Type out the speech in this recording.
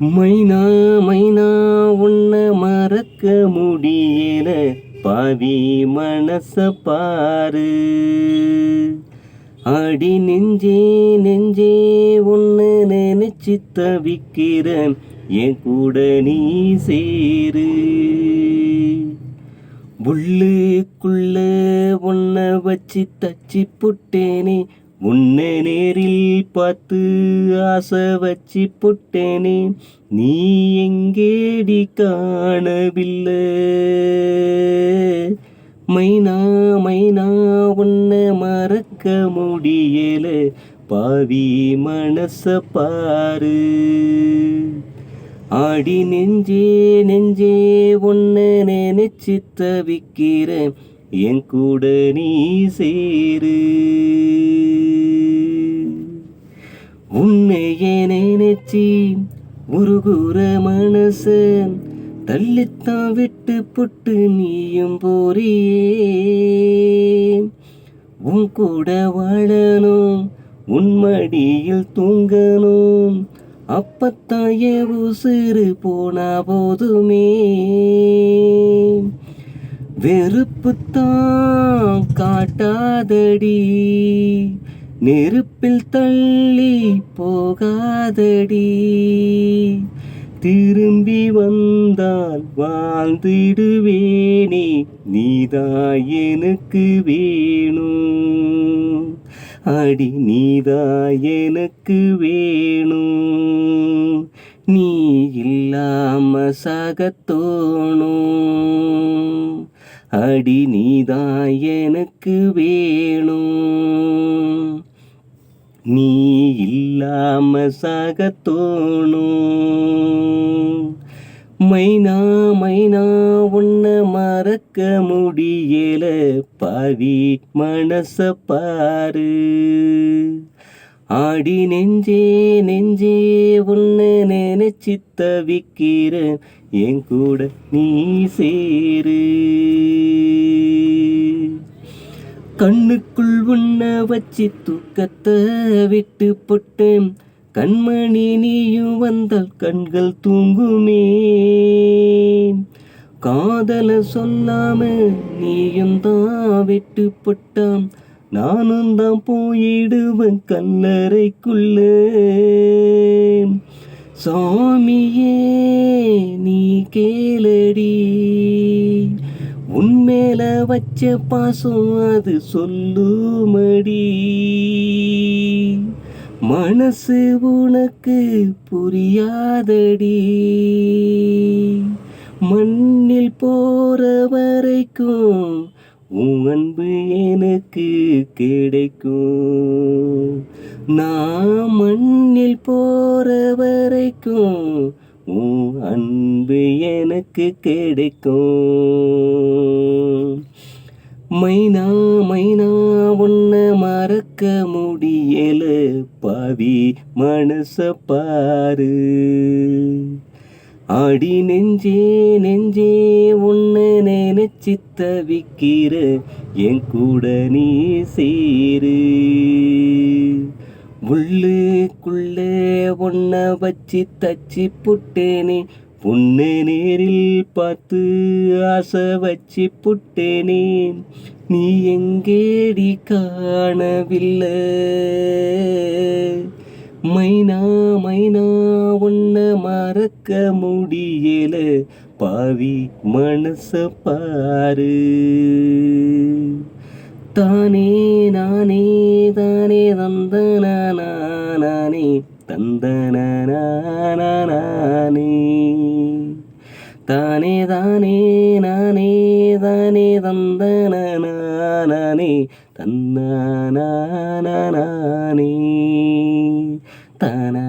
மைனா மைனா உன்னை மறக்க முடியல. பாவி மனச பாரு. அடி நெஞ்சே நெஞ்சே உன்னை நினைச்சு தவிக்கிறேன். என் கூட நீ சேரு. உள்ளுக்குள்ள உன்னை வச்சு தச்சி புட்டேனே. உன்னை நேரில் பார்த்து ஆசை வச்சு புட்டேனே நீ எங்கேடி காணவில்லை? மைனா மைனா உன்னை மறக்க முடியல. பாவி மனச பாரு. ஆடி நெஞ்சே நெஞ்சே உன்னை நினைச்சு தவிக்கிறேன். என் கூட நீ சேரு. உன்னையே நினைச்சி உருகுற மனச தள்ளித்தான் விட்டு புட்டு நீயும் போறியே. உன் கூட வாழணும் உன் மடியில் தூங்கணும் அப்பத்தான் என் உசுறு போனா போதுமே. வெறுப்புத்தான் காட்டாதடி. நெருப்பில் தள்ளி போகாதடி. திரும்பி வந்தால் வாழ்ந்திடுவேனே நீதான் எனக்கு வேணும். அடி நீதான் எனக்கு வேணும். நீ இல்லாம சகத்தோணும். அடி நீதான் எனக்கு வேணும். நீ இல்லாம சகத்தோணும் மைனா மைனா உன்னை மறக்க முடியல. பாவி மனச பாரு. ஆடி நெஞ்சே நெஞ்சே உன்னை நினைச்சி தவிக்கிறேன் என் கூட நீ சேரு. கண்ணுக்குள் உன்னை வச்சு தூக்கத்தை விட்டு போட்டேன். கண்மணி நீயும் வந்தால் கண்கள் தூங்குமே. காதல சொல்லாம நீயும் தான் விட்டு நானும் தான் போயிடுவேன் கல்லறைக்குள்ள சாமியே நீ கேளடி. உன்மேல வச்ச பாசம் அது சொல்லுமடி. மனசு உனக்கு புரியாதடி. மண்ணில் போற வரைக்கும் உன் அன்பு எனக்கு கிடைக்கும். நான் மண்ணில் போற வரைக்கும் உன் அன்பு எனக்கு கிடைக்கும். மைனா மைனா உன்னை மறக்க முடியல. பாவி மனச பாரு. அடி நெஞ்சே நெஞ்சே உன்னை நினைச்சு தவிக்கிற என் கூட நீ சேரு. உள்ளுக்குள்ள உன்னை வச்சு தச்சு புட்டேனே பொண்ணு நேரில் பார்த்து ஆசை வச்சு புட்டேனே. நீ எங்கேடி காணவில்லை? மைனா மைனா ஒன்ன மறக்க முடியல. பாவி மனச பாரு. தானே நானே தானே தந்தனானே தந்தனானே தானே தானே நானே தானே தந்தனானே தன்னானே தானா